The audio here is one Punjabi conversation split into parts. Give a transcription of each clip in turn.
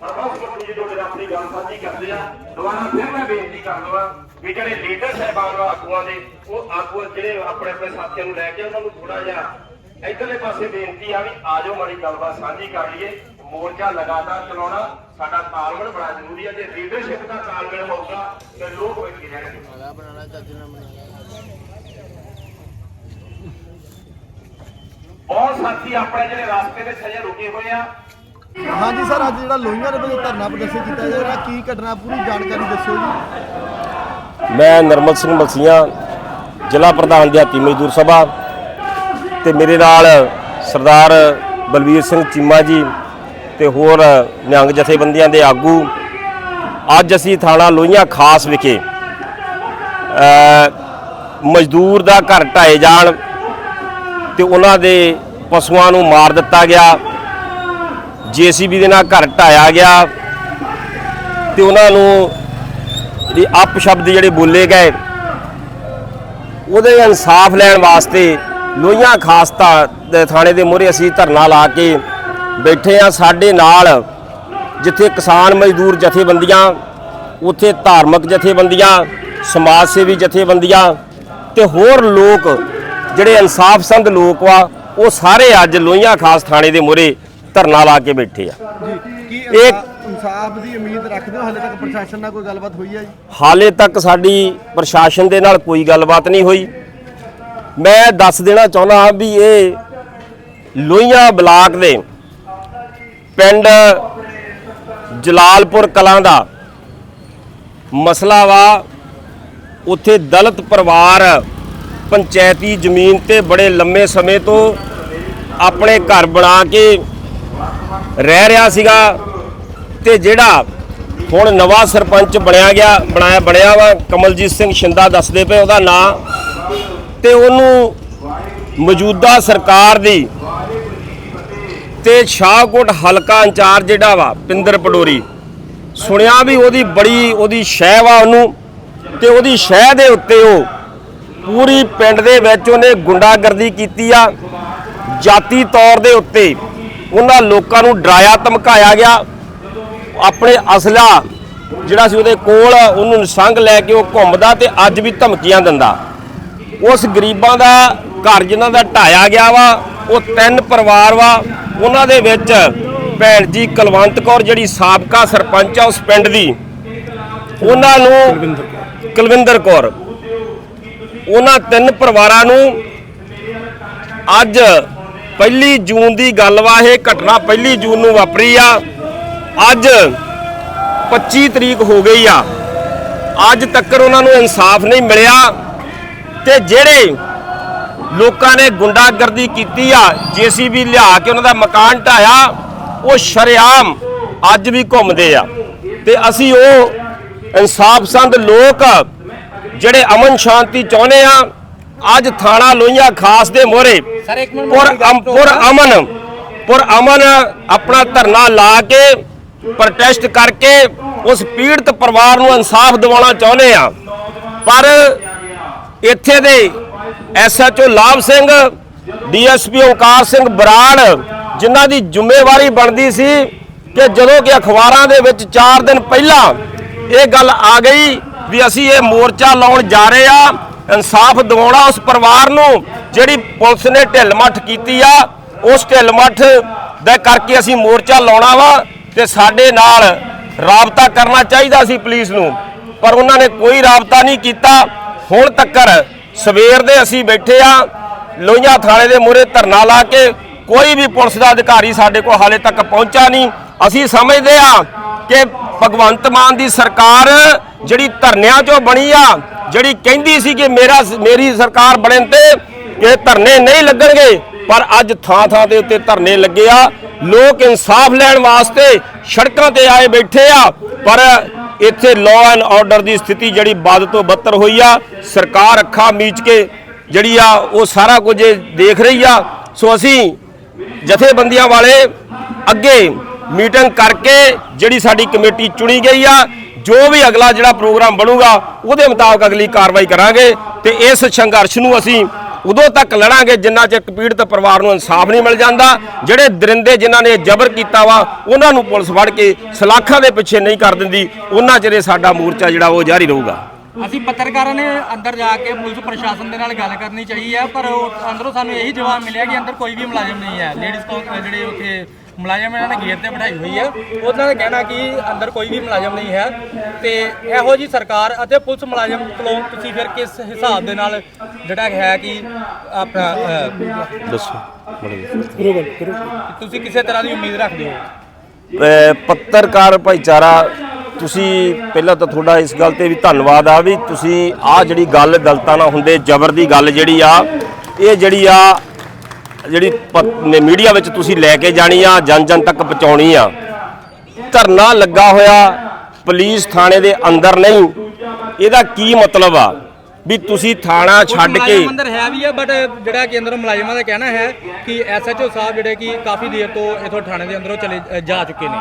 ਸਰਬੱਤ ਜੀ ਤੁਹਾਡੇ ਨਾਲ ਆਪਣੀ ਗੱਲ ਸਾਂਝੀ ਕਰਦੇ ਆ ਦੁਬਾਰਾ ਫਿਰ ਮੈਂ ਬੇਨਤੀ ਕਰ ਲਵਾਂ ਵੀ ਜਿਹੜੇ ਲੀਡਰ ਸਹਿਬਾਨ ਆਗੂਆਂ ਦੇ, ਉਹ ਆਗੂ ਜਿਹੜੇ ਆਪਣੇ ਆਪਣੇ ਸਾਥੀਆਂ ਨੂੰ ਲੈ ਕੇ ਉਹਨਾਂ ਨੂੰ ਥੋੜਾ ਜਿਹਾ ਇਧਰਲੇ ਪਾਸੇ ਬੇਨਤੀ ਆ ਵੀ ਆਜੋ ਮਾੜੀ ਗੱਲਬਾਤ ਸਾਂਝੀ ਕਰ ਲਈਏ। ਮੋਰਚਾ ਲਗਾਤਾਰ ਚਲਾਉਣਾ, ਸਾਡਾ ਤਾਲਮੇਲ ਬੜਾ ਜ਼ਰੂਰੀ ਹੈ ਜੇ ਲੀਡਰਸ਼ਿਪ ਦਾ ਤਾਲਮੇਲ ਹੋਊਗਾ, ਤੇ ਲੋਕ ਬੈਠੇ ਰਹਿਣਗੇ। ਬਹੁਤ ਸਾਥੀ ਆਪਣੇ ਜਿਹੜੇ ਰਸਤੇ ਵਿੱਚ ਹਜੇ ਰੁਕੇ ਹੋਏ ਆ ਹਾਂਜੀ ਸਰ, ਅੱਜ ਜਿਹੜਾ ਲੋਹੀਆਂ ਦੇ ਵਿੱਚ ਧਰਨਾ ਪ੍ਰਦਰਸ਼ਨ ਕੀਤਾ ਜਾ ਰਿਹਾ, ਕੀ ਘਟਨਾ ਪੂਰੀ ਜਾਣਕਾਰੀ ਦੱਸਿਓ ਜੀ? ਮੈਂ ਨਰਮਲ ਸਿੰਘ ਮਲਸੀਆਂ, ਜ਼ਿਲ੍ਹਾ ਪ੍ਰਧਾਨ ਦਿਹਾਤੀ ਮਜ਼ਦੂਰ ਸਭਾ ਤੇ ਮੇਰੇ ਨਾਲ ਸਰਦਾਰ ਬਲਵੀਰ ਸਿੰਘ ਚੀਮਾ ਜੀ ਤੇ ਹੋਰ ਨਿਹੰਗ ਜਥੇਬੰਦੀਆਂ ਦੇ ਆਗੂ। ਅੱਜ ਅਸੀਂ ਥਾਣਾ ਲੋਹੀਆਂ ਖਾਸ ਵਿਖੇ ਮਜ਼ਦੂਰ ਦਾ ਘਰ ਢਾਏ ਜਾਣ ਤੇ ਉਹਨਾਂ ਦੇ ਪਸ਼ੂਆਂ ਨੂੰ ਮਾਰ ਦਿੱਤਾ ਗਿਆ। ਜੀਸੀਬੀ ਦੇ ਨਾਲ ਘਰ ਢਾਇਆ ਗਿਆ ਤੇ ਉਹਨਾਂ ਨੂੰ ਜਿਹੜੀ ਅਪ ਸ਼ਬਦ ਜਿਹੜੇ ਬੋਲੇ ਗਏ, ਉਹਦੇ ਇਨਸਾਫ ਲੈਣ ਵਾਸਤੇ ਲੋਹੀਆਂ ਖਾਸਤਾ ਦੇ ਥਾਣੇ ਦੇ ਮੂਹਰੇ ਅਸੀਂ ਧਰਨਾ ਲਾ ਕੇ ਬੈਠੇ ਆ ਸਾਡੇ ਨਾਲ, ਜਿੱਥੇ ਕਿਸਾਨ ਮਜ਼ਦੂਰ ਜਥੇਬੰਦੀਆਂ, ਉੱਥੇ ਧਾਰਮਿਕ ਜਥੇਬੰਦੀਆਂ, ਸਮਾਜ ਸੇਵੀ ਜਥੇਬੰਦੀਆਂ ਤੇ ਹੋਰ ਲੋਕ ਜਿਹੜੇ ਇਨਸਾਫ ਸੰਦ ਲੋਕ ਵਾ ਉਹ ਸਾਰੇ ਅੱਜ ਲੋਹੀਆਂ ਖਾਸ ਥਾਣੇ ਦੇ ਮੂਹਰੇ ਧਰਨਾ ਲਾ ਕੇ ਬੈਠੇ ਆ। ਜੀ ਕੀ ਇੱਕ- ਇਨਸਾਫ ਦੀ ਉਮੀਦ ਰੱਖਦੇ ਹੋ? ਹਾਲੇ ਤੱਕ ਪ੍ਰਸ਼ਾਸਨ ਨਾਲ ਕੋਈ ਗੱਲਬਾਤ ਹੋਈ ਹੈ ਜੀ? ਹਾਲੇ ਤੱਕ ਸਾਡੀ ਪ੍ਰਸ਼ਾਸਨ ਦੇ ਨਾਲ ਕੋਈ ਗੱਲਬਾਤ ਨਹੀਂ ਹੋਈ। ਮੈਂ ਦੱਸ ਦੇਣਾ ਚਾਹੁੰਦਾ ਹਾਂ ਵੀ ਇਹ ਲੋਹੀਆਂ ਬਲਾਕ ਦੇ ਪਿੰਡ ਜਲਾਲਪੁਰ ਕਲਾਂ ਦਾ ਮਸਲਾ ਵਾ। ਉੱਥੇ ਦਲਿਤ ਪਰਿਵਾਰ ਪੰਚਾਇਤੀ ਜ਼ਮੀਨ ਤੇ ਬੜੇ ਲੰਮੇ ਸਮੇਂ ਤੋਂ ਆਪਣੇ ਘਰ ਬਣਾ ਕੇ ਰਹਿ ਰਿਹਾ ਸੀਗਾ ਤੇ ਜਿਹੜਾ ਹੁਣ ਨਵਾਂ ਸਰਪੰਚ ਬਣਿਆ ਗਿਆ, ਬਣਾਇਆ, ਬਣਿਆ ਵਾ, ਕਮਲਜੀਤ ਸਿੰਘ ਸ਼ਿੰਦਾ ਦੱਸਦੇ ਪਏ ਉਹਦਾ ਨਾਂ। ਤੇ ਉਹਨੂੰ ਮੌਜੂਦਾ ਸਰਕਾਰ ਦੀ ਤੇ ਸ਼ਾਹਕੋਟ ਹਲਕਾ ਇੰਚਾਰਜ ਜਿਹੜਾ ਵਾ, ਪਿੰਦਰ ਪਡੋਰੀ, ਸੁਣਿਆ ਵੀ ਉਹਦੀ ਬੜੀ, ਉਹਦੀ ਸ਼ਹਿ ਵਾ ਉਹਨੂੰ ਤੇ ਉਹਦੀ ਸ਼ਹਿ ਦੇ ਉੱਤੇ ਉਹ ਪੂਰੀ ਪਿੰਡ ਦੇ ਵਿੱਚ ਉਹਨੇ ਗੁੰਡਾਗਰਦੀ ਕੀਤੀ ਆ। ਜਾਤੀ ਤੌਰ ਦੇ ਉੱਤੇ ਉਹਨਾਂ ਲੋਕਾਂ ਨੂੰ ਡਰਾਇਆ ਧਮਕਾਇਆ ਗਿਆ। ਆਪਣੇ ਅਸਲਾ ਜਿਹੜਾ ਸੀ ਉਹਦੇ ਕੋਲ ਉਹਨੂੰ ਨਿਸੰਗ ਲੈ ਕੇ ਉਹ ਘੁੰਮਦਾ ਤੇ ਅੱਜ ਵੀ ਧਮਕੀਆਂ ਦਿੰਦਾ। ਉਸ ਗਰੀਬਾਂ ਦਾ ਘਰ ਜਿਨ੍ਹਾਂ ਦਾ ਢਾਇਆ ਗਿਆ ਵਾ ਉਹ ਤਿੰਨ ਪਰਿਵਾਰ ਵਾ। ਉਹਨਾਂ ਦੇ ਵਿੱਚ ਭੈਣ ਜੀ ਕੁਲਵੰਤ ਕੌਰ ਜਿਹੜੀ ਸਾਬਕਾ ਸਰਪੰਚ ਆ ਉਸ ਪਿੰਡ ਦੀ ਉਹਨਾਂ ਨੂੰ ਕੁਲਵਿੰਦਰ ਕੌਰ। ਉਹਨਾਂ ਤਿੰਨ ਪਰਿਵਾਰਾਂ ਨੂੰ ਅੱਜ ਪਹਿਲੀ ਜੂਨ ਦੀ ਗੱਲ ਵਾ, ਇਹ ਘਟਨਾ ਪਹਿਲੀ ਜੂਨ ਨੂੰ ਵਾਪਰੀ ਆ। ਅੱਜ 25 ਤਰੀਕ ਹੋ ਗਈ ਆ। ਅੱਜ ਤੱਕ ਉਹਨਾਂ ਨੂੰ ਇਨਸਾਫ ਨਹੀਂ ਮਿਲਿਆ ਤੇ ਜਿਹੜੇ ਲੋਕਾਂ ਨੇ ਗੁੰਡਾਗਰਦੀ ਕੀਤੀ ਆ, ਜੀਸੀਬੀ ਲਿਆ ਕੇ ਉਹਨਾਂ ਦਾ ਮਕਾਨ ਢਾਇਆ, ਉਹ ਸ਼ਰੇਆਮ ਅੱਜ ਵੀ ਘੁੰਮਦੇ ਆ। ਤੇ ਅਸੀਂ ਉਹ ਇਨਸਾਫ ਸੰਦ ਲੋਕ ਜਿਹੜੇ ਅਮਨ ਸ਼ਾਂਤੀ ਚਾਹੁੰਦੇ ਆ ਅੱਜ ਥਾਣਾ ਲੋਹੀਆਂ ਖਾਸ ਦੇ ਮੋਹਰੇ ਪੁਰ ਪੁਰ ਅਮਨ ਪੁਰ ਅਮਨ ਆਪਣਾ ਧਰਨਾ ਲਾ ਕੇ ਪ੍ਰੋਟੈਸਟ ਕਰਕੇ ਉਸ ਪੀੜਤ ਪਰਿਵਾਰ ਨੂੰ ਇਨਸਾਫ ਦਿਵਾਉਣਾ ਚਾਹੁੰਦੇ ਆ। ਪਰ ਇੱਥੇ ਦੇ ਐਸਐਚਓ ਲਾਭ ਸਿੰਘ ਡੀਐਸਪੀ ਓਂਕਾਰ ਸਿੰਘ ਬਰਾੜ ਜਿਨ੍ਹਾਂ ਦੀ ਜ਼ਿੰਮੇਵਾਰੀ ਬਣਦੀ ਸੀ ਕਿ ਜਦੋਂ ਕਿ ਅਖਬਾਰਾਂ ਦੇ ਵਿੱਚ 4 ਦਿਨ ਪਹਿਲਾਂ ਇਹ ਗੱਲ ਆ ਗਈ ਵੀ ਅਸੀਂ ਇਹ ਮੋਰਚਾ ਲਾਉਣ ਜਾ ਰਹੇ ਆ ਇਨਸਾਫ ਦਿਵਾਉਣਾ ਉਸ ਪਰਿਵਾਰ ਨੂੰ ਜਿਹੜੀ ਪੁਲਿਸ ਨੇ ਢਿੱਲ ਮੱਠ ਕੀਤੀ ਆ, ਉਸ ਢਿੱਲ ਮੱਠ ਦਾ ਕਰਕੇ ਅਸੀਂ ਮੋਰਚਾ ਲਾਉਣਾ ਵਾ ਤੇ ਸਾਡੇ ਨਾਲ ਰਾਬਤਾ ਕਰਨਾ ਚਾਹੀਦਾ ਸੀ ਪੁਲਿਸ ਨੂੰ, ਪਰ ਉਹਨਾਂ ਨੇ ਕੋਈ ਰਾਬਤਾ ਨਹੀਂ ਕੀਤਾ। ਹੁਣ ਤੱਕਰ ਸਵੇਰ ਦੇ ਅਸੀਂ ਬੈਠੇ ਆ, ਲੋਹੀਆਂ ਥਾਣੇ ਦੇ ਮੂਹਰੇ ਧਰਨਾ ਲਾ ਕੇ ਕੋਈ ਵੀ ਪੁਲਿਸ ਦਾ ਅਧਿਕਾਰੀ ਸਾਡੇ ਕੋਲ ਹਾਲੇ ਤੱਕ ਪਹੁੰਚਾ ਨਹੀਂ। ਅਸੀਂ ਸਮਝਦੇ ਆ ਕਿ ਭਗਵੰਤ ਮਾਨ ਦੀ ਸਰਕਾਰ ਜਿਹੜੀ ਧਰਨਿਆਂ 'ਚੋਂ ਬਣੀ ਆ ਜਿਹੜੀ ਕਹਿੰਦੀ ਸੀ ਕਿ ਮੇਰਾ ਮੇਰੀ ਸਰਕਾਰ ਬਣਨ ਤੇ ਇਹ ਧਰਨੇ ਨਹੀਂ ਲੱਗਣਗੇ, ਪਰ ਅੱਜ ਥਾਂ ਥਾਂ ਦੇ ਉੱਤੇ ਧਰਨੇ ਲੱਗੇ ਆ। ਲੋਕ ਇਨਸਾਫ ਲੈਣ ਵਾਸਤੇ ਸੜਕਾਂ ਤੇ ਆਏ ਬੈਠੇ ਆ, ਪਰ ਇੱਥੇ ਲਾਅ ਐਂਡ ਆਰਡਰ ਦੀ ਸਥਿਤੀ ਜਿਹੜੀ ਵੱਧ ਤੋਂ ਬੱਤਰ ਹੋਈ ਆ, ਸਰਕਾਰ ਅੱਖਾਂ ਮੀਚ ਕੇ ਜਿਹੜੀ ਆ, ਉਹ ਸਾਰਾ ਕੁਝ ਦੇਖ ਰਹੀ ਆ। ਸੋ ਅਸੀਂ ਜਥੇਬੰਦੀਆਂ ਵਾਲੇ ਅੱਗੇ ਮੀਟਿੰਗ ਕਰਕੇ ਜਿਹੜੀ ਸਾਡੀ ਕਮੇਟੀ ਚੁਣੀ ਗਈ ਆ ਜੋ ਵੀ ਅਗਲਾ ਜਿਹੜਾ ਪ੍ਰੋਗਰਾਮ ਬਣੂਗਾ, ਉਹਦੇ ਮੁਤਾਬਕ ਅਗਲੀ ਕਾਰਵਾਈ ਕਰਾਂਗੇ ਤੇ ਇਸ ਸੰਘਰਸ਼ ਨੂੰ ਅਸੀਂ ਉਦੋਂ ਤੱਕ ਲੜਾਂਗੇ ਜਿੰਨਾ ਚਿਰ ਪੀੜਤ ਪਰਿਵਾਰ ਨੂੰ ਇਨਸਾਫ ਨਹੀਂ ਮਿਲ ਜਾਂਦਾ। ਜਿਹੜੇ ਦਰਿੰਦੇ ਜਿਨ੍ਹਾਂ ਨੇ ਜ਼ਬਰ ਕੀਤਾ ਵਾ, ਉਹਨਾਂ ਨੂੰ ਪੁਲਿਸ ਫੜ ਕੇ ਸਲਾਖਾਂ ਦੇ ਪਿੱਛੇ ਨਹੀਂ ਕਰ ਦਿੰਦੀ। ਉਹਨਾਂ ਚਿਰ ਸਾਡਾ ਮੋਰਚਾ ਜਿਹੜਾ ਉਹ ਜਾਰੀ ਰਹੂਗਾ। ਅਸੀਂ ਪੱਤਰਕਾਰਾਂ ਨੇ ਅੰਦਰ ਜਾ ਕੇ ਪੁਲਿਸ ਪ੍ਰਸ਼ਾਸਨ ਦੇ ਨਾਲ ਗੱਲ ਕਰਨੀ ਚਾਹੀ ਪਰ ਉਹ ਅੰਦਰੋਂ ਸਾਨੂੰ ਇਹੀ ਜਵਾਬ ਮਿਲਿਆ ਕਿ ਅੰਦਰ ਕੋਈ ਵੀ ਮੁਲਾਜ਼ਮ ਨਹੀਂ ਹੈ। ਲੇਡੀਜ਼ ਜਿਹੜੇ ਉੱਥੇ ਮੁਲਾਜ਼ਮ ਇਹਨਾਂ ਨੇ ਗੇਟ ਤੇ ਬਿਠਾਈ ਹੋਈ ਹੈ ਉਹਨਾਂ ਦਾ ਕਹਿਣਾ ਕਿ ਅੰਦਰ ਕੋਈ ਵੀ ਮੁਲਾਜ਼ਮ ਨਹੀਂ ਹੈ ਤੇ ਇਹੋ ਜੀ ਸਰਕਾਰ ਅਤੇ ਪੁਲਿਸ ਮੁਲਾਜ਼ਮ ਕੋਲੋਂ ਤੁਸੀਂ ਫਿਰ ਕਿਸ ਹਿਸਾਬ ਦੇ ਨਾਲ ਜਿਹੜਾ ਹੈ ਕਿ ਆਪਣਾ ਅਹ, ਦੱਸੋ ਤੁਸੀਂ ਕਿਸੇ ਤਰ੍ਹਾਂ ਦੀ ਉਮੀਦ ਰੱਖਦੇ ਹੋ? ਅਹ ਪੱਤਰਕਾਰ ਭਾਈਚਾਰਾ ਤੁਸੀਂ ਪਹਿਲਾਂ ਤਾਂ ਤੁਹਾਡਾ ਇਸ ਗੱਲ ਤੇ ਵੀ ਧੰਨਵਾਦ ਆ ਵੀ ਤੁਸੀਂ ਆ ਜਿਹੜੀ ਗੱਲ ਦਲਤਾਂ ਨਾਲ ਹੁੰਦੇ ਜ਼ਬਰ ਦੀ ਗੱਲ ਜਿਹੜੀ ਆ ਇਹ ਜਿਹੜੀ ਆ ਜਿਹੜੀ ਮੀਡੀਆ ਵਿੱਚ ਤੁਸੀਂ ਲੈ ਕੇ ਜਾਣੀ ਆ ਜਨ ਜਨ ਤੱਕ ਪਹੁੰਚਾਉਣੀ ਆ। ਧਰਨਾ ਲੱਗਾ ਹੋਇਆ ਪੁਲਿਸ ਥਾਣੇ ਦੇ ਅੰਦਰ ਨਹੀਂ। ਇਹਦਾ ਕੀ ਮਤਲਬ ਆ? ਵੀ ਤੁਸੀਂ ਥਾਣਾ ਛੱਡ ਕੇ ਅੰਦਰ ਹੈ ਵੀ ਹੈ ਬਟ ਜਿਹੜਾ ਕਿ ਅੰਦਰ ਮੁਲਾਜ਼ਮਾਂ ਦਾ ਕਹਿਣਾ ਹੈ ਕਿ ਐਸਐਚਓ ਸਾਹਿਬ ਜਿਹੜੇ ਕਿ ਕਾਫੀ ਦੇਰ ਤੋਂ ਇਥੋਂ ਥਾਣੇ ਦੇ ਅੰਦਰੋਂ ਚਲੇ ਜਾ ਚੁੱਕੇ ਨੇ।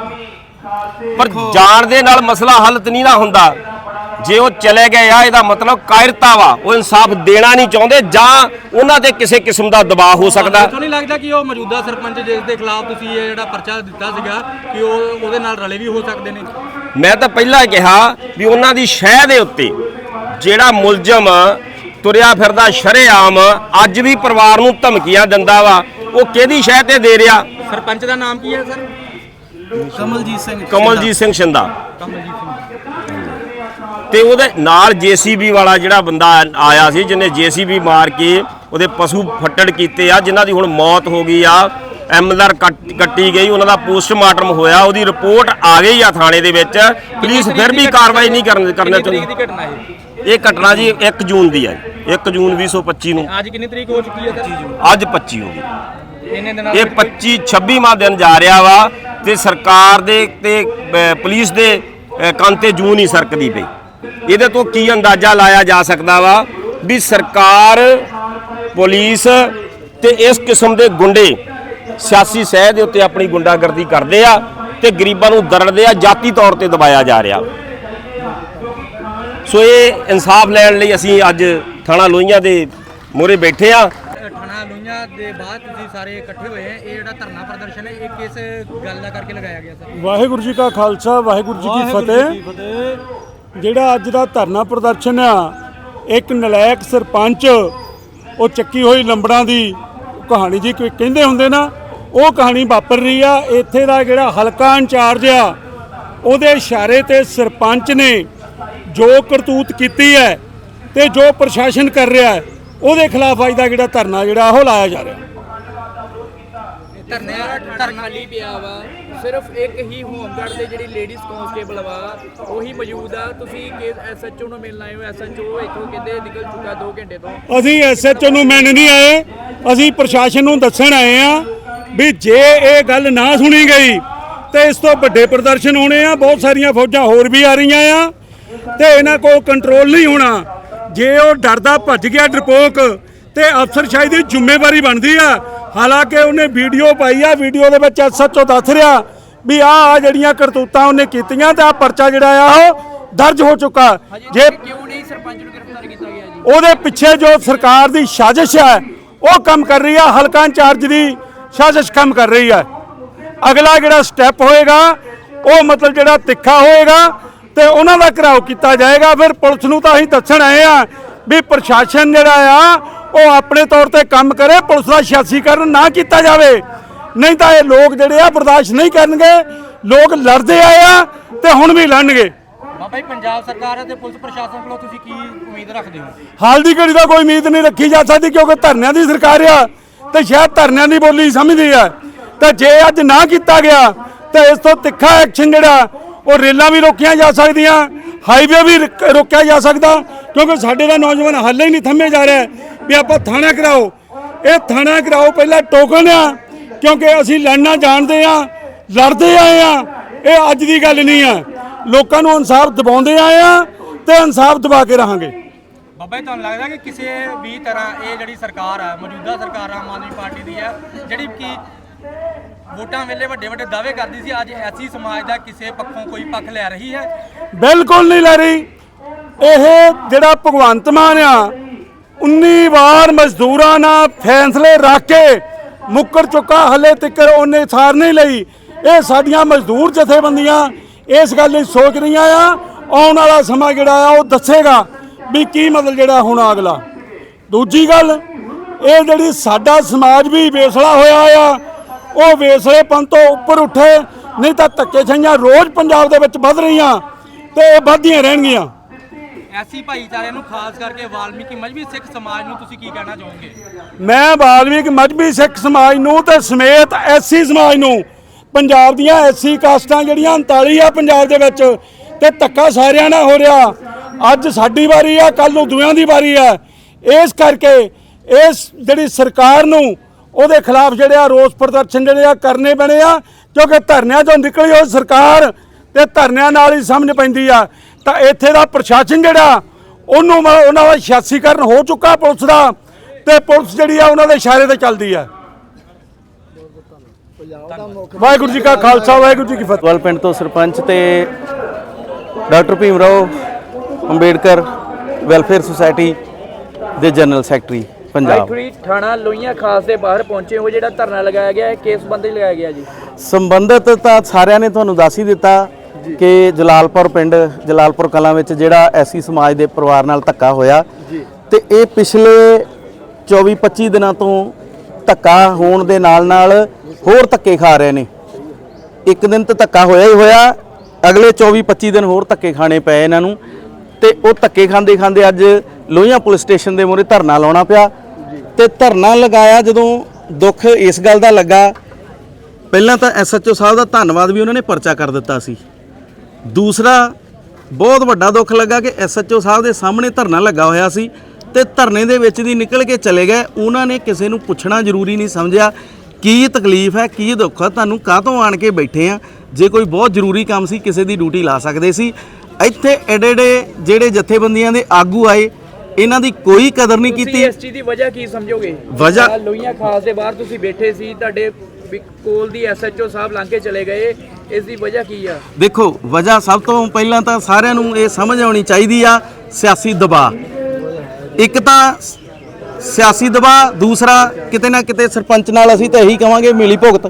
ਪਰ ਜਾਣ ਦੇ ਨਾਲ ਮਸਲਾ ਹੱਲ ਨਹੀਂ ਨਾ ਹੁੰਦਾ। ਜੇ ਉਹ ਚਲੇ ਗਏ ਆ ਇਹਦਾ ਮਤਲਬ ਕਾਇਰਤਾ ਵਾ। ਉਹ ਇਨਸਾਫ ਦੇਣਾ ਨਹੀਂ ਚਾਹੁੰਦੇ ਜਾਂ ਉਹਨਾਂ ਤੇ ਕਿਸੇ ਕਿਸਮ ਦਾ ਦਬਾਅ ਹੋ ਸਕਦਾ। ਤੁਹਾਨੂੰ ਨਹੀਂ ਲੱਗਦਾ ਕਿ ਉਹ ਮੌਜੂਦਾ ਸਰਪੰਚ ਜਿਸ ਦੇ ਖਿਲਾਫ ਤੁਸੀਂ ਇਹ ਜਿਹੜਾ ਪਰਚਾ ਦਿੱਤਾ ਸੀਗਾ ਕਿ ਉਹ ਉਹਦੇ ਨਾਲ ਰਲੇ ਵੀ ਹੋ ਸਕਦੇ ਨੇ। ਮੈਂ ਤਾਂ ਪਹਿਲਾਂ ਕਿਹਾ ਵੀ ਉਹਨਾਂ ਦੀ ਸ਼ਹਿ ਦੇ ਉੱਤੇ ਜਿਹੜਾ ਮੁਲਜ਼ਮ ਤੁਰਿਆ ਫਿਰਦਾ ਸ਼ਰੇਆਮ ਅੱਜ ਵੀ ਪਰਿਵਾਰ ਨੂੰ ਧਮਕੀਆਂ ਦਿੰਦਾ ਵਾ ਉਹ ਕਿਹਦੀ ਸ਼ਹਿ ਤੇ ਦੇ ਰਿਹਾ? ਸਰਪੰਚ ਦਾ ਨਾਮ ਕੀ ਹੈ ਸਰ? ਕਮਲਜੀਤ ਸਿੰਘ ਕਮਲਜੀਤ ਸਿੰਘ ਸ਼ਿੰਦਾ ਕਮਲਜੀਤ ਸਿੰਘ ਤੇ ਉਹਦੇ ਨਾਲ ਜੀਸੀਬੀ ਵਾਲਾ ਜਿਹੜਾ ਬੰਦਾ ਆਇਆ ਸੀ ਜਿਹਨੇ ਜੀਸੀਬੀ ਮਾਰ ਕੇ ਉਹਦੇ ਪਸ਼ੂ ਫੱਟੜ ਕੀਤੇ ਆ ਜਿਨ੍ਹਾਂ ਦੀ ਹੁਣ ਮੌਤ ਹੋ ਗਈ ਆ ਐਮਐਲਆਰ ਕੱਟੀ ਗਈ ਉਹਨਾਂ ਦਾ ਪੋਸਟਮਾਰਟਮ ਹੋਇਆ ਉਹਦੀ ਰਿਪੋਰਟ ਆ ਗਈ ਆ ਥਾਣੇ ਦੇ ਵਿੱਚ। ਪੁਲਿਸ ਫਿਰ ਵੀ ਕਾਰਵਾਈ ਨਹੀਂ ਕਰਨ ਕਰਨਾ ਚਾਹੁੰਦੀ। ਇਹ ਘਟਨਾ ਜੀ 1 ਜੂਨ ਦੀ ਹੈ। 1 ਜੂਨ 2025 ਨੂੰ। ਅੱਜ ਕਿੰਨੀ ਤਰੀਕ ਹੋ ਚੁੱਕੀ ਹੈ ਅੱਜ 25 ਹੋ ਗਈ। ਇਹ 25 26ਵਾਂ ਦਿਨ ਜਾ ਰਿਹਾ ਵਾ। ਤੇ ਸਰਕਾਰ ਦੇ ਤੇ ਪੁਲਿਸ ਦੇ ਕੰਨ ਤੇ ਜੂ ਨਹੀਂ ਸਰਕਦੀ ਪਈ। ਇਹਦੇ ਤੋਂ ਕੀ ਅੰਦਾਜ਼ਾ ਲਾਇਆ ਜਾ ਸਕਦਾ ਵਾ ਵੀ ਸਰਕਾਰ, ਪੁਲਿਸ ਤੇ ਇਸ ਕਿਸਮ ਦੇ ਗੁੰਡੇ ਸਿਆਸੀ ਸਹਿ ਦੇ ਉੱਤੇ ਆਪਣੀ ਗੁੰਡਾਗਰਦੀ ਕਰਦੇ ਆ ਤੇ ਗਰੀਬਾਂ ਨੂੰ ਦਰੜਦੇ ਆ, ਜਾਤੀ ਤੌਰ ਤੇ ਦਬਾਇਆ ਜਾ ਰਿਹਾ। ਸੋ ਇਹ ਇਨਸਾਫ ਲੈਣ ਲਈ ਅਸੀਂ ਅੱਜ ਥਾਣਾ ਲੋਹੀਆਂ ਦੇ ਮੂਹਰੇ ਬੈਠੇ ਆ। ਲੋਈਆਂ ਦੇ ਬਾਅਦ ਤੁਸੀਂ ਸਾਰੇ ਇਕੱਠੇ ਹੋਏ ਹੈ ਇਹ ਜਿਹੜਾ ਧਰਨਾ ਪ੍ਰਦਰਸ਼ਨ ਹੈ ਇਹ ਕਿਸ ਗੱਲ ਦਾ ਕਰਕੇ ਲਗਾਇਆ ਗਿਆ ਸਰ? ਵਾਹਿਗੁਰੂ ਜੀ ਕਾ ਖਾਲਸਾ ਵਾਹਿਗੁਰੂ ਜੀ ਕੀ ਫਤਿਹ। ਜਿਹੜਾ ਅੱਜ ਦਾ ਧਰਨਾ ਪ੍ਰਦਰਸ਼ਨ ਆ ਇੱਕ ਨਲਾਇਕ ਸਰਪੰਚ ਉਹ ਚੱਕੀ ਹੋਈ ਲੰਬੜਾਂ ਦੀ ਕਹਾਣੀ ਜੀ ਕੋਈ ਕਹਿੰਦੇ ਹੁੰਦੇ ਨਾ ਉਹ ਕਹਾਣੀ ਵਾਪਰ ਰਹੀ ਆ। ਇੱਥੇ ਦਾ ਜਿਹੜਾ ਹਲਕਾ ਇੰਚਾਰਜ ਆ ਉਹਦੇ ਇਸ਼ਾਰੇ ਤੇ ਸਰਪੰਚ ਨੇ ਜੋ ਕਰਤੂਤ ਕੀਤੀ ਹੈ ਤੇ ਜੋ ਪ੍ਰਸ਼ਾਸਨ ਕਰ ਰਿਹਾ ਹੈ ਉਹਦੇ ਖਿਲਾਫ ਅੱਜ ਦਾ ਜਿਹੜਾ ਧਰਨਾ ਜਿਹੜਾ ਉਹ ਲਾਇਆ ਜਾ ਰਿਹਾ। ਧਰਨੇ ਧਰਨਾ ਖਾਲੀ ਪਿਆ ਵਾ। ਸਿਰਫ ਇੱਕ ਹੀ ਹੋਮਗਾਰਡ ਦੇ ਜਿਹੜੀ ਲੇਡੀਜ਼ ਕਾਂਸਟੇਬਲ ਵਾ ਉਹੀ ਮੌਜੂਦ ਆ। ਤੁਸੀਂ ਕਿ ਐਸਐਚਓ ਨੂੰ ਮਿਲਣ ਆਏ ਹੋ? ਐਸਐਚਓ ਇੱਥੋਂ ਕਹਿੰਦੇ ਨਿਕਲ ਚੁੱਕਾ 2 ਘੰਟੇ ਤੋਂ। ਅਸੀਂ ਐਸਐਚਓ ਨੂੰ ਮਿਲਣ ਨਹੀਂ ਆਏ। ਅਸੀਂ ਪ੍ਰਸ਼ਾਸਨ ਨੂੰ ਦੱਸਣ ਆਏ ਆ ਵੀ ਜੇ ਇਹ ਗੱਲ ਨਾ ਸੁਣੀ ਗਈ ਤੇ ਇਸ ਤੋਂ ਵੱਡੇ ਪ੍ਰਦਰਸ਼ਨ ਹੋਣੇ ਆ। ਬਹੁਤ ਸਾਰੀਆਂ ਫੌਜਾਂ ਹੋਰ ਵੀ ਆ ਰਹੀਆਂ ਆ ਤੇ ਇਹਨਾਂ ਕੋਲ ਕੰਟਰੋਲ ਨਹੀਂ ਹੋਣਾ। ਜੇ ਉਹ ਡਰਦਾ ਭੱਜ ਗਿਆ ਡਰਪੋਕ ਤੇ ਅਫਸਰਸ਼ਾਹੀ ਦੀ ਜ਼ਿੰਮੇਵਾਰੀ ਬਣਦੀ ਆ। ਹਾਲਾਂਕਿ ਉਹਨੇ ਵੀਡੀਓ ਪਾਈ ਆ ਵੀਡੀਓ ਦੇ ਵਿੱਚ ਐਸਐਚਓ ਦੱਸ ਰਿਹਾ ਵੀ ਆਹ ਆਹ ਜਿਹੜੀਆਂ ਕਰਤੂਤਾਂ ਉਹਨੇ ਕੀਤੀਆਂ ਤੇ ਆ ਪਰਚਾ ਜਿਹੜਾ ਆ ਉਹ ਦਰਜ ਹੋ ਚੁੱਕਾ। ਜੇ ਕਿਉਂ ਨਹੀਂ ਸਰਪੰਚ ਨੂੰ ਗ੍ਰਿਫਤਾਰ ਕੀਤਾ ਗਿਆ ਜੀ? ਉਹਦੇ ਪਿੱਛੇ ਜੋ ਸਰਕਾਰ ਦੀ ਸਾਜ਼ਿਸ਼ ਹੈ ਉਹ ਕੰਮ ਕਰ ਰਹੀ ਹੈ ਹਲਕਾ ਇੰਚਾਰਜ ਦੀ ਸਾਜ਼ਿਸ਼ ਕੰਮ ਕਰ ਰਹੀ ਹੈ। ਅਗਲਾ ਜਿਹੜਾ ਸਟੈਪ ਹੋਏਗਾ ਉਹ ਮਤਲਬ ਜਿਹੜਾ ਤਿੱਖਾ ਹੋਏਗਾ ਤੇ ਉਹਨਾਂ ਦਾ ਘਰਾਓ ਕੀਤਾ ਜਾਏਗਾ। ਫਿਰ ਪੁਲਿਸ ਨੂੰ ਤਾਂ ਅਸੀਂ ਦੱਸਣ ਆਏ ਆ ਵੀ ਪ੍ਰਸ਼ਾਸਨ ਜਿਹੜਾ ਆ ਉਹ ਆਪਣੇ ਤੌਰ ਤੇ ਕੰਮ ਕਰੇ ਪੁਲਿਸ ਦਾ ਸਿਆਸੀਕਰਨ ਨਾ ਕੀਤਾ ਜਾਵੇ। ਨਹੀਂ ਤਾਂ ਇਹ ਲੋਕ ਜਿਹੜੇ ਆ ਬਰਦਾਸ਼ਤ ਨਹੀਂ ਕਰਨਗੇ। ਲੋਕ ਲੜਦੇ ਆਏ ਆ ਤੇ ਹੁਣ ਵੀ ਲੜਨਗੇ। ਬਾਬਾ ਜੀ ਪੰਜਾਬ ਸਰਕਾਰ ਅਤੇ ਪੁਲਿਸ ਪ੍ਰਸ਼ਾਸਨ ਕੋਲੋਂ ਤੁਸੀਂ ਕੀ ਉਮੀਦ ਰੱਖਦੇ ਹੋ? ਹਾਲ ਦੀ ਘੜੀ ਦਾ ਕੋਈ ਉਮੀਦ ਨਹੀਂ ਰੱਖੀ ਜਾ ਸਕਦੀ ਕਿਉਂਕਿ ਧਰਨਿਆਂ ਦੀ ਸਰਕਾਰ ਆ ਤੇ ਸ਼ਾਇਦ ਧਰਨਿਆਂ ਦੀ ਬੋਲੀ ਸਮਝਦੀ ਆ। ਤੇ ਜੇ ਅੱਜ ਨਾ ਕੀਤਾ ਗਿਆ ਤੇ ਇਸ ਤੋਂ ਤਿੱਖਾ ਐਕਸ਼ਨ ਜਿਹੜਾ ਉਹ ਰੇਲਾਂ ਵੀ ਰੋਕੀਆਂ ਜਾ ਸਕਦੀਆਂ ਹਾਈਵੇ ਵੀ ਰੋਕਿਆ ਜਾ ਸਕਦਾ, ਕਿਉਂਕਿ ਸਾਡੇ ਦਾ ਨੌਜਵਾਨ ਹਾਲੇ ਹੀ ਨਹੀਂ ਥੰਮੇ ਜਾ ਰਿਹਾ ਵੀ ਆਪਾਂ ਥਾਣਾ ਕਰਾਓ। ਇਹ ਥਾਣਾ ਕਰਾਓ ਪਹਿਲਾਂ ਟੋਕਨ ਆ, ਕਿਉਂਕਿ ਅਸੀਂ ਲੜਨਾ ਜਾਣਦੇ ਆ, ਲੜਦੇ ਆਏ ਆ, ਇਹ ਅੱਜ ਦੀ ਗੱਲ ਨਹੀਂ ਆ। ਲੋਕਾਂ ਨੂੰ ਇਨਸਾਫ ਦਿਵਾਉਂਦੇ ਆਏ ਆ ਤੇ ਇਨਸਾਫ ਦਿਵਾ ਕੇ ਰਹਾਂਗੇ। ਬਾਬਾ ਜੀ, ਤੁਹਾਨੂੰ ਲੱਗਦਾ ਕਿ ਕਿਸੇ ਵੀ ਤਰ੍ਹਾਂ ਇਹ ਜਿਹੜੀ ਸਰਕਾਰ ਆ, ਮੌਜੂਦਾ ਸਰਕਾਰ ਆਮ ਆਦਮੀ ਪਾਰਟੀ ਦੀ ਹੈ ਜਿਹੜੀ ਕਿ ਵੋਟਾਂ ਵੇਲੇ ਵੱਡੇ ਵੱਡੇ ਦਾਅਵੇ ਕਰਦੀ ਸੀ, ਅੱਜ ਐਸੀ ਸਮਾਜ ਦਾ ਕਿਸੇ ਪੱਖੋਂ ਕੋਈ ਪੱਖ ਲੈ ਰਹੀ ਹੈ। ਬਿਲਕੁਲ ਨਹੀਂ ਲੈ ਰਹੀ। ਇਹ ਜਿਹੜਾ ਭਗਵੰਤ ਮਾਨ ਆ 19 ਵਾਰ ਮਜ਼ਦੂਰਾਂ ਨਾਲ ਫੈਸਲੇ ਰੱਖ ਕੇ ਮੁੱਕਰ ਚੁੱਕਾ, ਹਲੇ ਤੱਕ ਉਹਨੇ ਸਾਰ ਨਹੀਂ ਲਈ। ਇਹ ਸਾਡੀਆਂ ਮਜ਼ਦੂਰ ਜਥੇਬੰਦੀਆਂ ਇਸ ਗੱਲ ਲਈ ਸੋਚ ਰਹੀਆਂ ਆ, ਆਉਣ ਵਾਲਾ ਸਮਾਂ ਜਿਹੜਾ ਆ, ਉਹ ਦੱਸੇਗਾ ਵੀ ਕੀ ਮਤਲਬ ਜਿਹੜਾ ਹੁਣ ਅਗਲਾ। ਦੂਜੀ ਗੱਲ, ਇਹ ਜਿਹੜੀ ਸਾਡਾ ਸਮਾਜ ਵੀ ਵੇਸਲਾ ਹੋਇਆ ਆ ਉਹ ਵੇਸਲੇਪਨ ਤੋਂ ਉੱਪਰ ਉੱਠੇ ਨਹੀਂ ਤਾਂ ਧੱਕੇ ਛਈਆਂ ਰੋਜ਼ ਪੰਜਾਬ ਦੇ ਵਿੱਚ ਵੱਧ ਰਹੀਆਂ ਤੇ ਇਹ ਵੱਧਦੀਆਂ ਰਹਿਣਗੀਆਂ। ਐਸੀ ਭਾਈਚਾਰੇ ਨੂੰ ਖਾਸ ਕਰਕੇ ਵਾਲਮੀਕੀ ਮਜਬੀ ਸਿੱਖ ਸਮਾਜ ਨੂੰ ਤੁਸੀਂ ਕੀ ਕਹਿਣਾ ਚਾਹੋਗੇ? ਮੈਂ ਬਾਲਮੀਕ ਮਜਬੀ ਸਿੱਖ ਸਮਾਜ ਨੂੰ ਤੇ ਸਮੇਤ ਐਸੀ ਸਮਾਜ ਨੂੰ ਪੰਜਾਬ ਦੀਆਂ ਐਸੀ ਕਾਸਟਾਂ ਜਿਹੜੀਆਂ 39 ਆ ਪੰਜਾਬ ਦੇ ਵਿੱਚ ਤੇ ਧੱਕਾ ਸਾਰਿਆਂ ਨਾਲ ਹੋ ਰਿਹਾ। ਅੱਜ ਸਾਡੀ ਵਾਰੀ ਆ ਕੱਲ ਨੂੰ ਦੂਆਂ ਦੀ ਵਾਰੀ ਆ। ਇਸ ਕਰਕੇ ਇਸ ਜਿਹੜੀ ਸਰਕਾਰ ਨੂੰ ਉਹਦੇ ਖਿਲਾਫ ਜਿਹੜੇ ਆ ਰੋਸ ਪ੍ਰਦਰਸ਼ਨ ਜਿਹੜੇ ਆ ਕਰਨੇ ਬਣੇ ਆ, ਕਿਉਂਕਿ ਧਰਨਿਆਂ ਚੋਂ ਨਿਕਲੀ ਹੋਈ ਸਰਕਾਰ ਤੇ ਧਰਨਿਆਂ ਨਾਲ ਹੀ ਸਮਝ ਪੈਂਦੀ ਆ। ਤਾਂ ਇੱਥੇ ਦਾ ਪ੍ਰਸ਼ਾਸਨ ਜਿਹੜਾ, ਉਹਨੂੰ ਉਹਨਾਂ ਦਾ ਸਿਆਸੀਕਰਨ ਹੋ ਚੁੱਕਾ ਪੁਲਿਸ ਦਾ ਤੇ ਪੁਲਿਸ ਜਿਹੜੀ ਆ ਉਹਨਾਂ ਦੇ ਇਸ਼ਾਰੇ ਤੇ ਚੱਲਦੀ ਆ। ਵਾਹਿਗੁਰੂ ਜੀ ਕਾ ਖਾਲਸਾ, ਵਾਹਿਗੁਰੂ ਜੀ ਕੀ ਫਤਿਹ। ਵਲ ਪਿੰਡ ਤੋਂ ਸਰਪੰਚ ਤੇ doctor Bhim Rao Ambedkar welfare society ਦੇ ਜਨਰਲ ਸੈਕਟਰੀ। ਪੰਜਾਬ। ਐਕਚੁਅਲੀ ਥਾਣਾ ਲੋਹੀਆਂ ਖਾਸ ਦੇ ਬਾਹਰ ਪਹੁੰਚੇ ਹੋ ਜਿਹੜਾ ਧਰਨਾ ਲਗਾਇਆ ਗਿਆ ਹੈ ਕਿਸ ਸੰਬੰਧੀ ਲਗਾਇਆ ਗਿਆ ਜੀ? ਸੰਬੰਧਿਤ ਤਾਂ ਸਾਰਿਆਂ ਨੇ ਤੁਹਾਨੂੰ ਦੱਸ ਹੀ ਦਿੱਤਾ ਕਿ ਜਲਾਲਪੁਰ ਪਿੰਡ ਜਲਾਲਪੁਰ ਕਲਾਂ ਵਿੱਚ ਜਿਹੜਾ ਐਸੀ ਸਮਾਜ ਦੇ ਪਰਿਵਾਰ ਨਾਲ ਧੱਕਾ ਹੋਇਆ। ਤੇ ਇਹ ਪਿਛਲੇ 24-25 ਦਿਨਾਂ ਤੋਂ ਧੱਕਾ ਹੋਣ ਦੇ ਨਾਲ ਨਾਲ ਹੋਰ ਧੱਕੇ ਖਾ ਰਹੇ ਨੇ। ਇੱਕ ਦਿਨ ਤਾਂ ਧੱਕਾ ਹੋਇਆ ਹੀ ਹੋਇਆ ਅਗਲੇ 24-25 ਦਿਨ ਹੋਰ ਧੱਕੇ ਖਾਣੇ ਪਏ ਇਹਨਾਂ ਨੂੰ। ਤੇ ਉਹ ਧੱਕੇ ਖਾਂਦੇ ਖਾਂਦੇ ਅੱਜ ਲੋਹੀਆਂ ਪੁਲਿਸ ਸਟੇਸ਼ਨ ਦੇ ਮੂਹਰੇ ਧਰਨਾ ਲਾਉਣਾ ਪਿਆ ਤੇ ਧਰਨਾ ਲਗਾਇਆ ਜਦੋਂ ਦੁੱਖ ਇਸ ਗੱਲ ਦਾ ਲੱਗਾ। ਪਹਿਲਾਂ ਤਾਂ ਐਸਐਚਓ ਸਾਹਿਬ ਦਾ ਧੰਨਵਾਦ ਵੀ ਉਹਨਾਂ ਨੇ ਪਰਚਾ ਕਰ ਦਿੱਤਾ ਸੀ। ਦੂਸਰਾ, ਬਹੁਤ ਵੱਡਾ ਦੁੱਖ ਲੱਗਾ ਕਿ ਐਸਐਚਓ ਸਾਹਿਬ ਦੇ ਸਾਹਮਣੇ ਧਰਨਾ ਲੱਗਾ ਹੋਇਆ ਸੀ ਤੇ ਧਰਨੇ ਦੇ ਵਿੱਚ ਦੀ ਨਿਕਲ ਕੇ ਚਲੇ ਗਏ। ਉਹਨਾਂ ਨੇ ਕਿਸੇ ਨੂੰ ਪੁੱਛਣਾ ਜ਼ਰੂਰੀ ਨਹੀਂ ਸਮਝਿਆ ਕੀ ਤਕਲੀਫ ਹੈ, ਕੀ ਦੁੱਖ ਹੈ, ਤੁਹਾਨੂੰ ਕਾਹਤੋਂ ਆਣ ਕੇ ਬੈਠੇ ਆ? ਜੇ ਕੋਈ ਬਹੁਤ ਜ਼ਰੂਰੀ ਕੰਮ ਸੀ, ਕਿਸੇ ਦੀ ਡਿਊਟੀ ਲਾ ਸਕਦੇ ਸੀ। ਇੱਥੇ ਐਡੇ ਐਡੇ ਜਿਹੜੇ ਜਥੇਬੰਦੀਆਂ ਦੇ ਆਗੂ ਆਏ ਇਹਨਾਂ ਦੀ ਕੋਈ ਕਦਰ ਨਹੀਂ ਕੀਤੀ। ਇਸ ਚੀਜ਼ ਦੀ ਵਜ੍ਹਾ ਕੀ ਸਮਝੋਗੇ? ਵਜ੍ਹਾ- ਲੋਹੀਆਂ ਖਾਸ ਦੇ ਬਾਹਰ ਤੁਸੀਂ ਬੈਠੇ ਸੀ ਤੁਹਾਡੇ ਕੋਲ ਦੀ ਐਸਐਚਓ ਸਾਹਿਬ ਲੰਘ ਕੇ ਚਲੇ ਗਏ। ਇਸ ਦੀ ਵਜ੍ਹਾ ਕੀ ਆ? ਦੇਖੋ ਵਜ੍ਹਾ ਸਭ ਤੋਂ ਪਹਿਲਾਂ ਤਾਂ ਸਾਰਿਆਂ ਨੂੰ ਇਹ ਸਮਝ ਆਉਣੀ ਚਾਹੀਦੀ ਆ ਸਿਆਸੀ ਦਬਾਅ। ਇੱਕ ਤਾਂ ਸਿਆਸੀ ਦਬਾਅ ਦੂਸਰਾ ਕਿਤੇ ਨਾ ਕਿਤੇ ਸਰਪੰਚ ਨਾਲ ਅਸੀਂ ਤਾਂ ਇਹੀ ਕਵਾਂਗੇ ਮਿਲੀ ਭੁਗਤ।